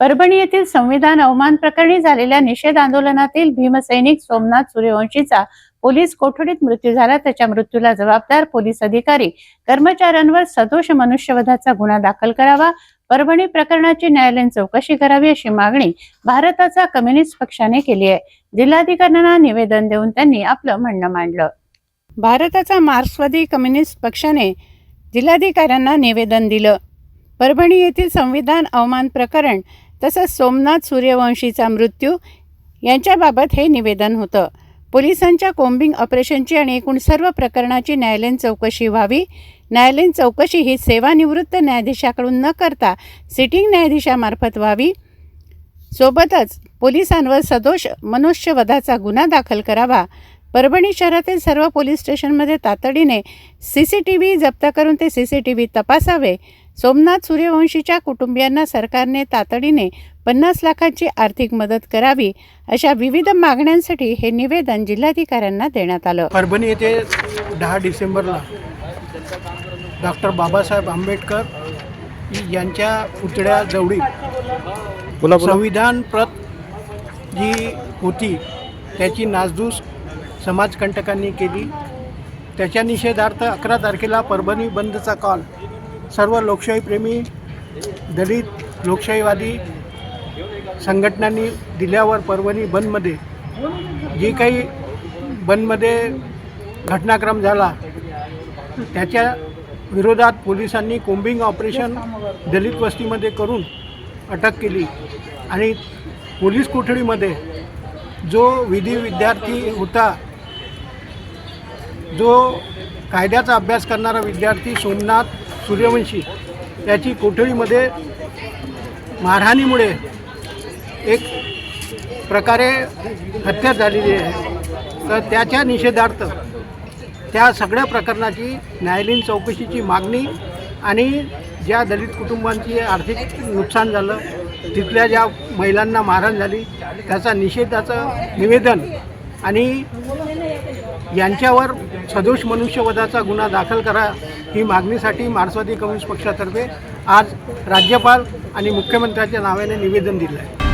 परभणी येथील संविधान अवमान प्रकरणी झालेल्या निषेध आंदोलनातील भीमसैनिक सोमनाथ सूर्यवंशीचा पोलीस कोठडीत मृत्यू झाला. त्याच्या मृत्यूला जबाबदार पोलीस अधिकारी कर्मचाऱ्यांवर सदोष मनुष्यवधाचा गुन्हा दाखल करावा. परभणी प्रकरणाची न्यायालयीन चौकशी करावी अशी मागणी भारताचा कम्युनिस्ट पक्षाने केली आहे. जिल्हाधिकाऱ्यांना निवेदन देऊन त्यांनी आपलं म्हणणं मांडलं. भारताचा मार्क्सवादी कम्युनिस्ट पक्षाने जिल्हाधिकाऱ्यांना निवेदन दिलं. परभणी येथील संविधान अवमान प्रकरण तसंच सोमनाथ सूर्यवंशीचा मृत्यू यांच्याबाबत हे निवेदन होतं. पोलिसांच्या कोम्बिंग ऑपरेशनची आणि एकूण सर्व प्रकरणाची न्यायालयीन चौकशी व्हावी. न्यायालयीन चौकशी ही सेवानिवृत्त न्यायाधीशाकडून न करता सिटिंग न्यायाधीशामार्फत व्हावी. सोबतच पोलिसांवर सदोष मनुष्यवधाचा गुन्हा दाखल करावा. परभणी शहरातील सर्व पोलीस स्टेशनमध्ये तातडीने सी सी टी व्ही जप्त करून ते सी सी टी व्ही तपासावे. सोमनाथ सूर्यवंशीच्या कुटुंबियांना सरकारने तातडीने पन्नास लाखांची आर्थिक मदत करावी अशा विविध मागण्यांसाठी हे निवेदन जिल्हाधिकाऱ्यांना देण्यात आलं. परभणी येथे दहा डिसेंबरला डॉक्टर बाबासाहेब आंबेडकर यांच्या पुतळ्या जवळी संविधान प्रत जी होती त्याची नासधूस समाजकंटकांनी केली. त्याच्या निषेधार्थ अकरा तारखेला परभणी बंदचा कॉल सर्व लोकशाहीप्रेमी दलित लोकशाहीवादी संघटनांनी दिल्यावर परभणी बंदमध्ये जी काही बंदमध्ये घटनाक्रम झाला त्याच्या विरोधात पोलिसांनी कोम्बिंग ऑपरेशन दलित वस्तीमध्ये करून अटक केली. आणि पोलीस कोठडीमध्ये जो विधी विद्यार्थी होता जो कायद्याचा अभ्यास करणारा विद्यार्थी सोमनाथ सूर्यवंशी त्याची कोठडीमध्ये मारहाणीमुळे एक प्रकारे हत्या झालेली आहे. तर त्याच्या निषेधार्थ त्या सगळ्या प्रकरणाची न्यायालयीन चौकशीची मागणी आणि ज्या दलित कुटुंबांची आर्थिक नुकसान झालं तिथल्या ज्या महिलांना मारहाण झाली त्याचा निषेधाचं निवेदन आणि यांच्यावर सदोष मनुष्यवधाचा गुन्हा दाखल करा ही मागणीसाठी मार्क्सवादी कम्युनिस्ट पक्षातर्फे आज राज्यपाल आणि मुख्यमंत्र्यांच्या नावाने निवेदन दिलं आहे.